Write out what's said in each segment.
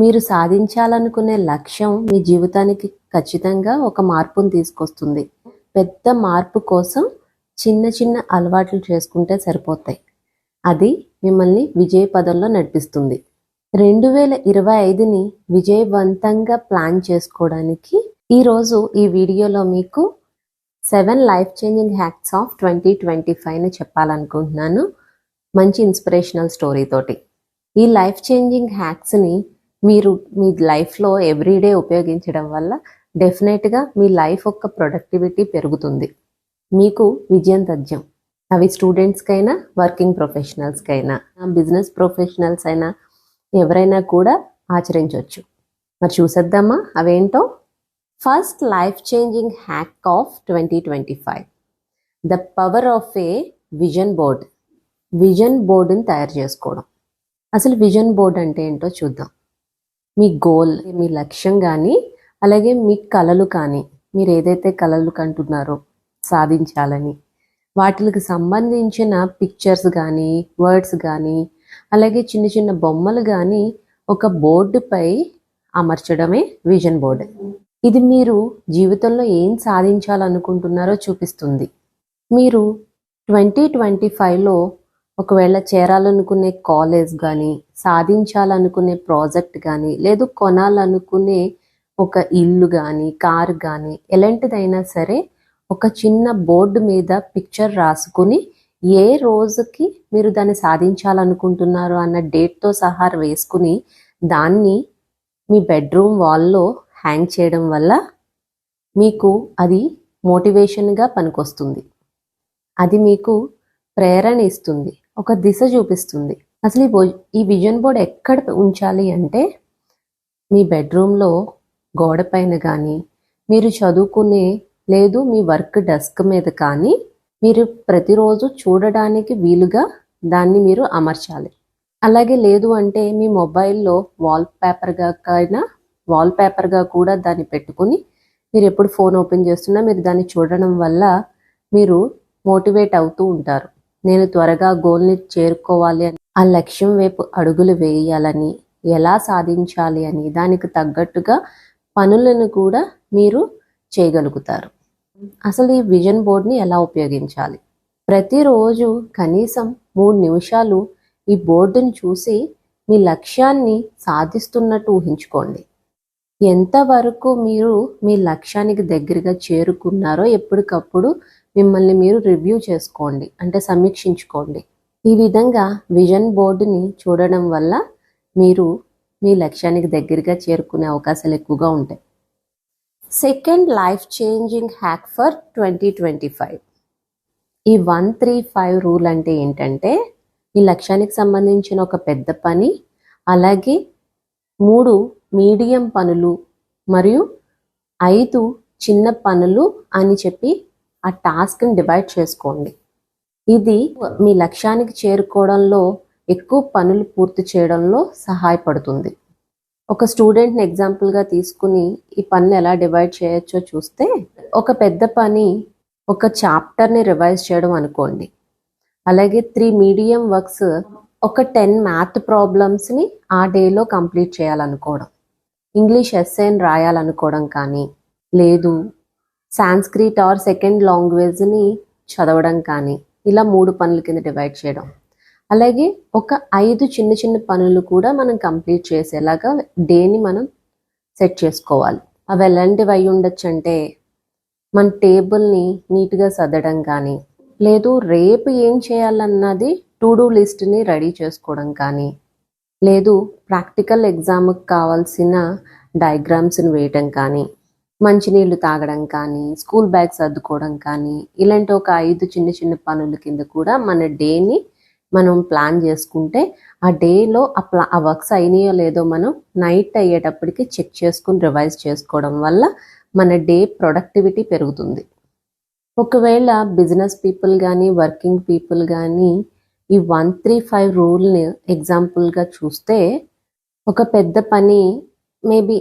మీరు సాధించాలనుకునే లక్ష్యం మీ జీవితానికి ఖచ్చితంగా ఒక మార్పును తీసుకొస్తుంది. పెద్ద మార్పు కోసం చిన్న చిన్న అలవాట్లు చేసుకుంటే సరిపోతాయి. అది మిమ్మల్ని విజయ పదంలో నడిపిస్తుంది. రెండు వేల ఇరవై ఐదుని విజయవంతంగా ప్లాన్ చేసుకోవడానికి ఈరోజు ఈ వీడియోలో మీకు seven life changing hacks of twenty twenty ఫైవ్ని చెప్పాలనుకుంటున్నాను. మంచి ఇన్స్పిరేషనల్ స్టోరీ తోటి. ఈ లైఫ్ చేంజింగ్ హ్యాక్స్ని మీరు మీ లైఫ్లో ఎవ్రీడే ఉపయోగించడం వల్ల డెఫినెట్గా మీ లైఫ్ యొక్క ప్రొడక్టివిటీ పెరుగుతుంది. మీకు విజయం తథ్యం. అవి స్టూడెంట్స్కైనా వర్కింగ్ ప్రొఫెషనల్స్కైనా బిజినెస్ ప్రొఫెషనల్స్ అయినా ఎవరైనా కూడా ఆచరించవచ్చు మరి చూసేద్దామా? అవేంటో? First life changing hack of twenty twenty five. The power of a vision board. Vision బోర్డుని తయారు చేసుకోవడం. అసలు విజన్ బోర్డ్ అంటే ఏంటో చూద్దాం. మీ గోల్ మీ లక్ష్యం కానీ అలాగే మీ కళలు కానీ మీరు ఏదైతే కళలు కంటున్నారో సాధించాలని. వాటికి సంబంధించిన పిక్చర్స్ కానీ వర్డ్స్ కానీ అలాగే చిన్న చిన్న బొమ్మలు కానీ ఒక బోర్డుపై అమర్చడమే విజన్ బోర్డ్ ఇది మీరు జీవితంలో ఏం సాధించాలనుకుంటున్నారో చూపిస్తుంది. మీరు ట్వంటీ ట్వంటీ ఫైవ్లో ఒకవేళ చేరాలనుకునే కాలేజ్ కానీ సాధించాలనుకునే ప్రాజెక్ట్ కానీ లేదు కొనాలనుకునే ఒక ఇల్లు కానీ కారు కానీ ఎలాంటిదైనా సరే ఒక చిన్న బోర్డు మీద పిక్చర్ రాసుకుని ఏ రోజుకి మీరు దాన్ని సాధించాలనుకుంటున్నారు అన్న డేట్తో సహా వేసుకుని దాన్ని మీ బెడ్రూమ్ వాల్లో హ్యాంగ్ చేయడం వల్ల మీకు అది మోటివేషన్గా పనికొస్తుంది. అది మీకు ప్రేరణ ఇస్తుంది. ఒక దిశ చూపిస్తుంది. అసలు ఈ ఈ విజన్ బోర్డ్ ఎక్కడ ఉంచాలి అంటే మీ బెడ్రూమ్లో గోడ పైన కానీ మీరు చదువుకునే లేదు మీ వర్క్ డెస్క్ మీద కానీ మీరు ప్రతిరోజు చూడడానికి వీలుగా దాన్ని మీరు అమర్చాలి. అలాగే లేదు అంటే మీ మొబైల్లో వాల్ పేపర్గా కైనా వాల్ పేపర్గా కూడా దాన్ని పెట్టుకుని మీరు ఎప్పుడు ఫోన్ ఓపెన్ చేస్తున్నా మీరు దాన్ని చూడడం వల్ల మీరు మోటివేట్ అవుతూ ఉంటారు. నేను త్వరగా గోల్ని చేరుకోవాలి అని. ఆ లక్ష్యం వైపు అడుగులు వేయాలని ఎలా సాధించాలి అని దానికి తగ్గట్టుగా పనులను కూడా మీరు చేయగలుగుతారు. అసలు ఈ విజన్ బోర్డ్ని ఎలా ఉపయోగించాలి? ప్రతిరోజు కనీసం మూడు నిమిషాలు ఈ బోర్డుని చూసి మీ లక్ష్యాన్ని సాధిస్తున్నట్టు ఊహించుకోండి. ఎంతవరకు మీరు మీ లక్ష్యానికి దగ్గరగా చేరుకున్నారో ఎప్పటికప్పుడు మిమ్మల్ని మీరు రివ్యూ చేసుకోండి అంటే సమీక్షించుకోండి. ఈ విధంగా విజన్ బోర్డుని చూడడం వల్ల మీరు మీ లక్ష్యానికి దగ్గరగా చేరుకునే అవకాశాలు ఎక్కువగా ఉంటాయి. Second life changing hack for twenty twenty five. ఈ వన్ త్రీ ఫైవ్ రూల్ అంటే ఏంటంటే ఈ లక్ష్యానికి సంబంధించిన ఒక పెద్ద పని అలాగే మూడు మీడియం పనులు మరియు ఐదు చిన్న పనులు అని చెప్పి ఆ టాస్క్ని డివైడ్ చేసుకోండి. ఇది మీ లక్ష్యానికి చేరుకోవడంలో ఎక్కువ పనులు పూర్తి చేయడంలో సహాయపడుతుంది. ఒక స్టూడెంట్ని ఎగ్జాంపుల్గా తీసుకుని ఈ పనులు ఎలా డివైడ్ చేయొచ్చో చూస్తే ఒక పెద్ద పని ఒక చాప్టర్ని రివైజ్ చేయడం అనుకోండి. అలాగే త్రీ మీడియం వర్క్స్ ఒక టెన్ మ్యాథ్ ప్రాబ్లమ్స్ని ఆ డేలో కంప్లీట్ చేయాలనుకోవడం. ఇంగ్లీష్ ఎస్సేని రాయాలనుకోవడం కానీ లేదు సాంస్క్రిట్ ఆర్ సెకండ్ లాంగ్వేజ్ని చదవడం కానీ ఇలా మూడు పనుల కింద డివైడ్ చేయడం. అలాగే ఒక ఐదు చిన్న చిన్న పనులు కూడా మనం కంప్లీట్ చేసేలాగా డేని మనం సెట్ చేసుకోవాలి. అవి ఎలాంటివి అయి ఉండొచ్చు అంటే మన టేబుల్ని నీట్గా సర్దడం కానీ లేదు రేపు ఏం చేయాలన్నది టు డూ లిస్ట్ని రెడీ చేసుకోవడం కానీ లేదు ప్రాక్టికల్ ఎగ్జామ్కి కావాల్సిన డయాగ్రామ్స్ని వేయటం కానీ మంచినీళ్ళు తాగడం కానీ స్కూల్ బ్యాగ్స్ సర్దుకోవడం కానీ ఇలాంటి ఒక ఐదు చిన్న చిన్న పనుల కింద కూడా మన డేని మనం ప్లాన్ చేసుకుంటే ఆ డేలో ఆ ప్లా ఆ వర్క్స్ అయినాయో లేదో మనం నైట్ అయ్యేటప్పటికి చెక్ చేసుకుని రివైజ్ చేసుకోవడం వల్ల మన డే ప్రొడక్టివిటీ పెరుగుతుంది. ఒకవేళ బిజినెస్ పీపుల్ కానీ వర్కింగ్ పీపుల్ కానీ ఈ వన్ త్రీ ఫైవ్ రూల్ని ఎగ్జాంపుల్గా చూస్తే ఒక పెద్ద పని మేబీ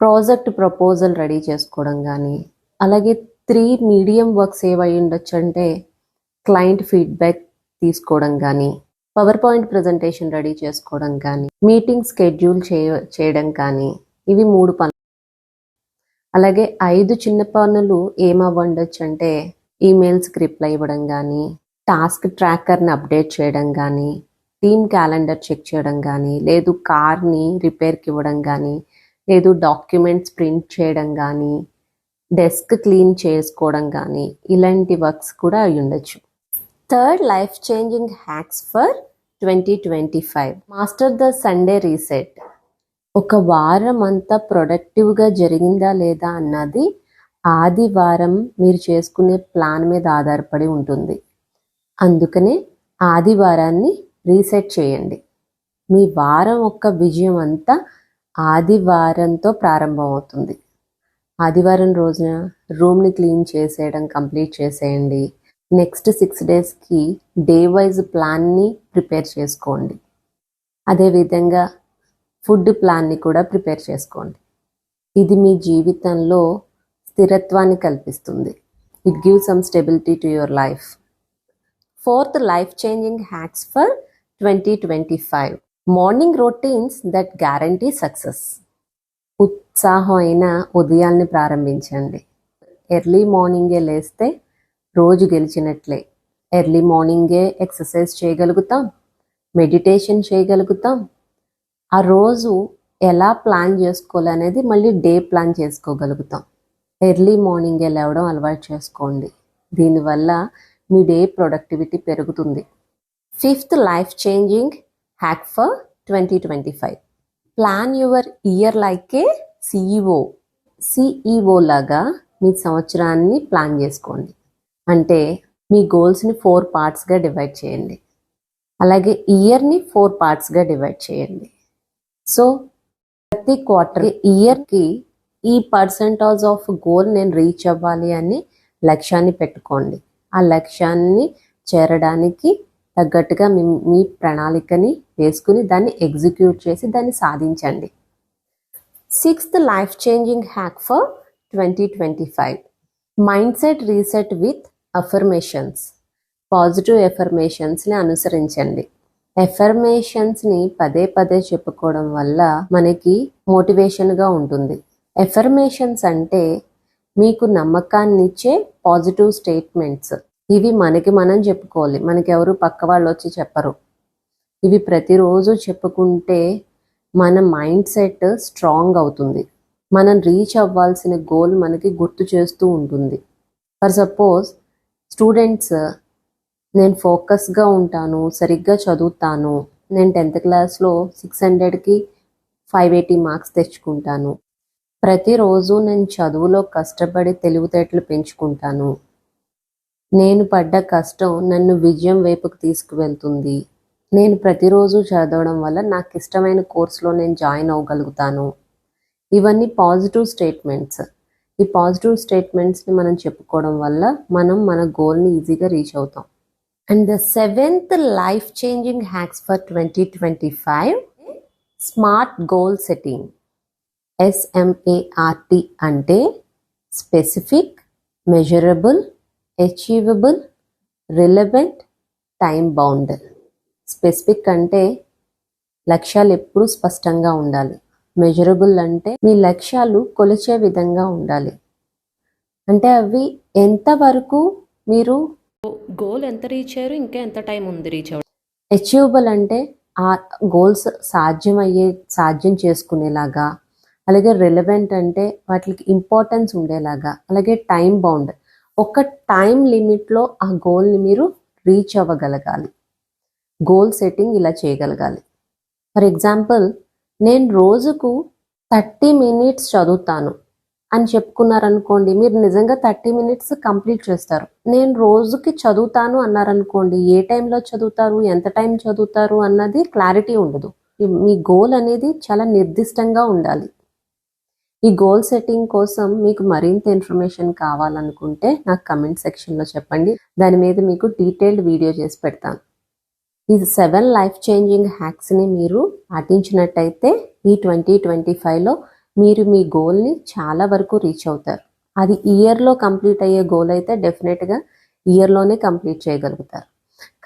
ప్రాజెక్ట్ ప్రపోజల్ రెడీ చేసుకోవడం కానీ అలాగే త్రీ మీడియం వర్క్స్ ఏవై ఉండొచ్చు అంటే క్లయింట్ ఫీడ్బ్యాక్ తీసుకోవడం కానీ పవర్ పాయింట్ ప్రజెంటేషన్ రెడీ చేసుకోవడం కానీ మీటింగ్ స్కెడ్యూల్ చేయ చేయడం కానీ ఇవి మూడు పనులు. అలాగే ఐదు చిన్న పనులు ఏమవ్వండొచ్చు అంటే ఈమెయిల్స్కి రిప్లై ఇవ్వడం కానీ టాస్క్ ట్రాకర్ని అప్డేట్ చేయడం కానీ టీమ్ క్యాలెండర్ చెక్ చేయడం కానీ లేదు కార్ని రిపేర్కి ఇవ్వడం కానీ లేదు డాక్యుమెంట్స్ ప్రింట్ చేయడం కానీ డెస్క్ క్లీన్ చేసుకోవడం కానీ ఇలాంటి వర్క్స్ కూడా అయి ఉండొచ్చు. Third life changing hacks for twenty twenty five. Master the Sunday reset. ఒక వారం అంతా ప్రొడక్టివ్గా జరిగిందా లేదా అన్నది ఆదివారం మీరు చేసుకునే ప్లాన్ మీద ఆధారపడి ఉంటుంది. అందుకనే ఆదివారాన్ని రీసెట్ చేయండి. మీ వారం యొక్క విజయం అంతా ఆదివారంతో ప్రారంభమవుతుంది. ఆదివారం రోజున రూమ్ని క్లీన్ చేసేయడం కంప్లీట్ చేసేయండి. నెక్స్ట్ సిక్స్ డేస్కి డే వైజ్ ప్లాన్ని ప్రిపేర్ చేసుకోండి. అదేవిధంగా ఫుడ్ ప్లాన్ని కూడా ప్రిపేర్ చేసుకోండి. ఇది మీ జీవితంలో స్థిరత్వాన్ని కల్పిస్తుంది. It give some stability to your life fourth life changing hacks for twenty twenty five morning routines that guarantee success. ఉత్సాహం అయిన ఉదయాల్ని ప్రారంభించండి. ఎర్లీ మార్నింగే లేస్తే రోజు గెలిచినట్లే. ఎర్లీ మార్నింగే ఎక్సర్సైజ్ చేయగలుగుతాం. మెడిటేషన్ చేయగలుగుతాం. ఆ రోజు ఎలా ప్లాన్ చేసుకోవాలనేది మళ్ళీ డే ప్లాన్ చేసుకోగలుగుతాం. ఎర్లీ మార్నింగే లేవడం అలవాటు చేసుకోండి. దీనివల్ల మీ డే ప్రొడక్టివిటీ పెరుగుతుంది. Fifth life changing. Hack for twenty twenty five plan your year like a CEO CEO లాగా మీ సంవత్సరాన్ని ప్లాన్ చేసుకోండి. అంటే మీ గోల్స్ని ఫోర్ పార్ట్స్గా డివైడ్ చేయండి. అలాగే ఇయర్ని ఫోర్ పార్ట్స్గా డివైడ్ చేయండి. సో ప్రతి క్వార్టర్ ఇయర్కి ఈ పర్సంటాజ్ ఆఫ్ గోల్ నేను రీచ్ అవ్వాలి అని లక్ష్యాన్ని పెట్టుకోండి. ఆ లక్ష్యాన్ని చేరడానికి తగ్గట్టుగా మీ మీ ప్రణాళికని వేసుకుని దాన్ని ఎగ్జిక్యూట్ చేసి దాన్ని సాధించండి. Sixth life changing hack for twenty twenty five mindset reset with affirmations positive ఎఫర్మేషన్స్ని అనుసరించండి ఎఫర్మేషన్స్ని పదే పదే చెప్పుకోవడం వల్ల మనకి మోటివేషన్గా ఉంటుంది. ఎఫర్మేషన్స్ అంటే మీకు నమ్మకాన్ని ఇచ్చే పాజిటివ్ స్టేట్మెంట్స్ ఇవి మనకి మనం చెప్పుకోవాలి. మనకి ఎవరు పక్క వాళ్ళు వచ్చి చెప్పరు. ఇవి ప్రతిరోజు చెప్పుకుంటే మన మైండ్ సెట్ స్ట్రాంగ్ అవుతుంది. మనం రీచ్ అవ్వాల్సిన గోల్ మనకి గుర్తు చేస్తూ ఉంటుంది. ఫర్ సపోజ్ స్టూడెంట్స్ నేను ఫోకస్గా ఉంటాను సరిగ్గా చదువుతాను నేను టెన్త్ క్లాస్లో సిక్స్ హండ్రెడ్కి ఫైవ్ ఎయిటీ మార్క్స్ తెచ్చుకుంటాను. ప్రతిరోజు నేను చదువులో కష్టపడి తెలివితేటలు పెంచుకుంటాను. నేను పడ్డ కష్టం నన్ను విజయం వైపుకు తీసుకువెళ్తుంది. నేను ప్రతిరోజు చదవడం వల్ల నాకు ఇష్టమైన కోర్సులో నేను జాయిన్ అవ్వగలుగుతాను. ఇవన్నీ పాజిటివ్ స్టేట్మెంట్స్. ఈ పాజిటివ్ స్టేట్మెంట్స్ని మనం చెప్పుకోవడం వల్ల మనం మన గోల్ని ఈజీగా రీచ్ అవుతాం. And the seventh life changing hacks for twenty twenty five smart goal setting. S M A R T అంటే specific measurable achievable relevant time bound specific అంటే లక్ష్యాలు ఎప్పుడూ స్పష్టంగా ఉండాలి. మెజరబుల్ అంటే మీ లక్ష్యాలు కొలిచే విధంగా ఉండాలి. అంటే అవి ఎంతవరకు మీరు గోల్ ఎంత రీచ్ అయ్యారు ఇంకా ఎంత టైం ఉంది రీచ్ అవ్వడం? అచీవబుల్ అంటే ఆ గోల్స్ సాధ్యమయ్యే సాధ్యం చేసుకునేలాగా అలాగే రిలవెంట్ అంటే వాటికి ఇంపార్టెన్స్ ఉండేలాగా అలాగే టైం బౌండ్. ఒక టైం లిమిట్లో ఆ గోల్ని మీరు రీచ్ అవ్వగలగాలి. గోల్ సెట్టింగ్ ఇలా చేయగలగాలి. ఫర్ ఎగ్జాంపుల్ నేను రోజుకు థర్టీ మినిట్స్ చదువుతాను అని చెప్పుకున్నారనుకోండి మీరు నిజంగా థర్టీ మినిట్స్ కంప్లీట్ చేస్తారు. నేను రోజుకి చదువుతాను అన్నారనుకోండి ఏ టైంలో చదువుతారు ఎంత టైం చదువుతారు అన్నది క్లారిటీ ఉండదు. మీ గోల్ అనేది చాలా నిర్దిష్టంగా ఉండాలి. ఈ గోల్ సెట్టింగ్ కోసం మీకు మరింత ఇన్ఫర్మేషన్ కావాలనుకుంటే నాకు కమెంట్ సెక్షన్లో చెప్పండి. దాని మీద మీకు డీటెయిల్డ్ వీడియో చేసి పెడతాను. ఈ సెవెన్ లైఫ్ చేంజింగ్ హ్యాక్స్ని మీరు పాటించినట్టయితే ఈ ట్వంటీ ట్వంటీ ఫైవ్లో మీరు మీ గోల్ని చాలా వరకు రీచ్ అవుతారు. అది ఇయర్లో కంప్లీట్ అయ్యే గోల్ అయితే డెఫినెట్గా ఇయర్లోనే కంప్లీట్ చేయగలుగుతారు.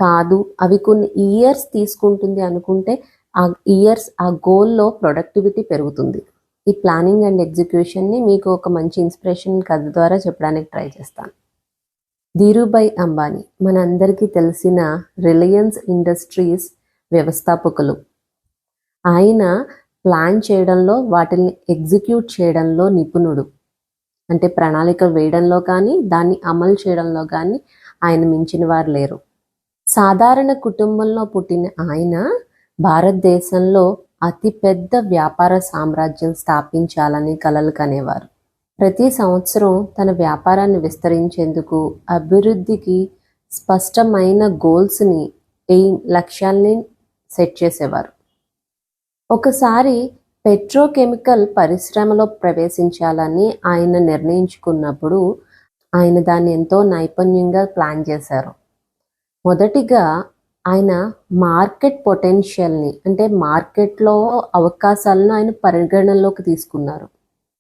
కాదు అవి కొన్ని ఇయర్స్ తీసుకుంటుంది అనుకుంటే ఆ ఇయర్స్ ఆ గోల్లో ప్రొడక్టివిటీ పెరుగుతుంది. ఈ ప్లానింగ్ అండ్ ఎగ్జిక్యూషన్ని మీకు ఒక మంచి ఇన్స్పిరేషన్ కథ ద్వారా చెప్పడానికి ట్రై చేస్తాను. ధీరుభాయ్ అంబానీ మనందరికీ తెలిసిన రిలయన్స్ ఇండస్ట్రీస్ వ్యవస్థాపకులు. ఆయన ప్లాన్ చేయడంలో వాటిని ఎగ్జిక్యూట్ చేయడంలో నిపుణుడు. అంటే ప్రణాళిక వేయడంలో కానీ దాన్ని అమలు చేయడంలో కానీ ఆయన మించిన వారు లేరు. సాధారణ కుటుంబంలో పుట్టిన ఆయన భారతదేశంలో అతిపెద్ద వ్యాపార సామ్రాజ్యం స్థాపించాలని కలలు కనేవారు. ప్రతి సంవత్సరం తన వ్యాపారాన్ని విస్తరించేందుకు అభివృద్ధికి స్పష్టమైన గోల్స్ని ఎయిమ్ లక్ష్యాల్ని సెట్ చేసేవారు. ఒకసారి పెట్రోకెమికల్ పరిశ్రమలో ప్రవేశించాలని ఆయన నిర్ణయించుకున్నప్పుడు ఆయన దాన్ని ఎంతో నైపుణ్యంగా ప్లాన్ చేశారు. మొదటిగా ఆయన మార్కెట్ పొటెన్షియల్ని అంటే మార్కెట్లో అవకాశాలను ఆయన పరిగణనలోకి తీసుకున్నారు.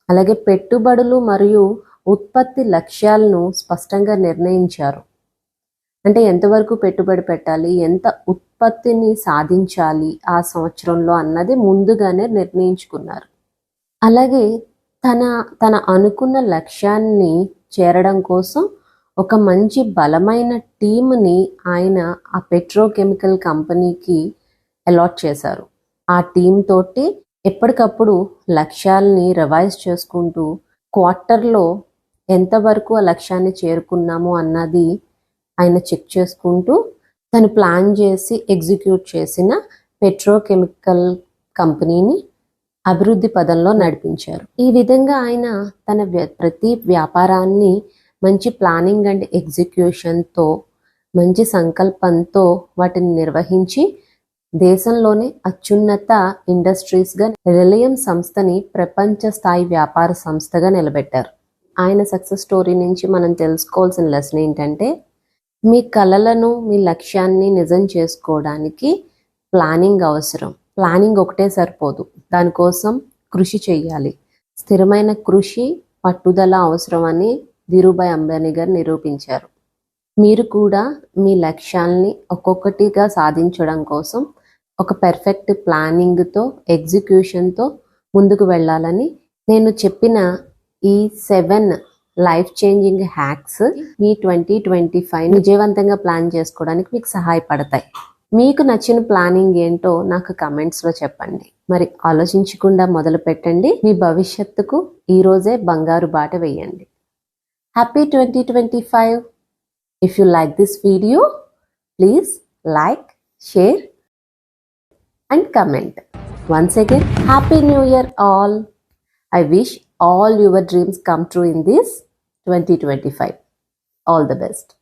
అలాగే పెట్టుబడులు మరియు ఉత్పత్తి లక్ష్యాలను స్పష్టంగా నిర్ణయించారు. అంటే ఎంతవరకు పెట్టుబడి పెట్టాలి ఎంత ఉత్పత్తిని సాధించాలి ఆ సంవత్సరంలో అన్నది ముందుగానే నిర్ణయించుకున్నారు. అలాగే తన తన అనుకున్న లక్ష్యాన్ని చేరడం కోసం ఒక మంచి బలమైన టీంని ఆయన ఆ పెట్రోకెమికల్ కంపెనీకి అలాట్ చేశారు. ఆ టీం తోటి ఎప్పటికప్పుడు లక్ష్యాల్ని రివైజ్ చేసుకుంటూ క్వార్టర్లో ఎంతవరకు ఆ లక్ష్యాన్ని చేరుకున్నాము అన్నది ఆయన చెక్ చేసుకుంటూ తను ప్లాన్ చేసి ఎగ్జిక్యూట్ చేసిన పెట్రోకెమికల్ కంపెనీని అభివృద్ధి పదంలో నడిపించారు. ఈ విధంగా ఆయన తన ప్రతి వ్యాపారాన్ని మంచి ప్లానింగ్ అండ్ ఎగ్జిక్యూషన్తో మంచి సంకల్పంతో వాటిని నిర్వహించి దేశంలోనే అత్యున్నత ఇండస్ట్రీస్గా రిలయన్స్ సంస్థని ప్రపంచ స్థాయి వ్యాపార సంస్థగా నిలబెట్టారు. ఆయన సక్సెస్ స్టోరీ నుంచి మనం తెలుసుకోవాల్సిన లెసన్ ఏంటంటే మీ కలలను మీ లక్ష్యాన్ని నిజం చేసుకోవడానికి ప్లానింగ్ అవసరం. ప్లానింగ్ ఒకటే సరిపోదు. దానికోసం కృషి చేయాలి. స్థిరమైన కృషి పట్టుదల అవసరం అని ధీరుభాయ్ అంబానీ గారు నిరూపించారు. మీరు కూడా మీ లక్ష్యాల్ని ఒక్కొక్కటిగా సాధించడం కోసం ఒక పెర్ఫెక్ట్ ప్లానింగ్తో ఎగ్జిక్యూషన్తో ముందుకు వెళ్ళాలని నేను చెప్పిన ఈ సెవెన్ లైఫ్ చేంజింగ్ హ్యాక్స్ మీ ట్వంటీ ట్వంటీ ఫైవ్ విజయవంతంగా ప్లాన్ చేసుకోవడానికి మీకు సహాయపడతాయి. మీకు నచ్చిన ప్లానింగ్ ఏంటో నాకు కమెంట్స్లో చెప్పండి. మరి ఆలోచించకుండా మొదలు పెట్టండి. మీ భవిష్యత్తుకు ఈరోజే బంగారు బాట వేయండి. Happy twenty twenty five if you like this video please like share and comment. Once again, Happy New Year all. I wish all your dreams come true in this 2025. All the best.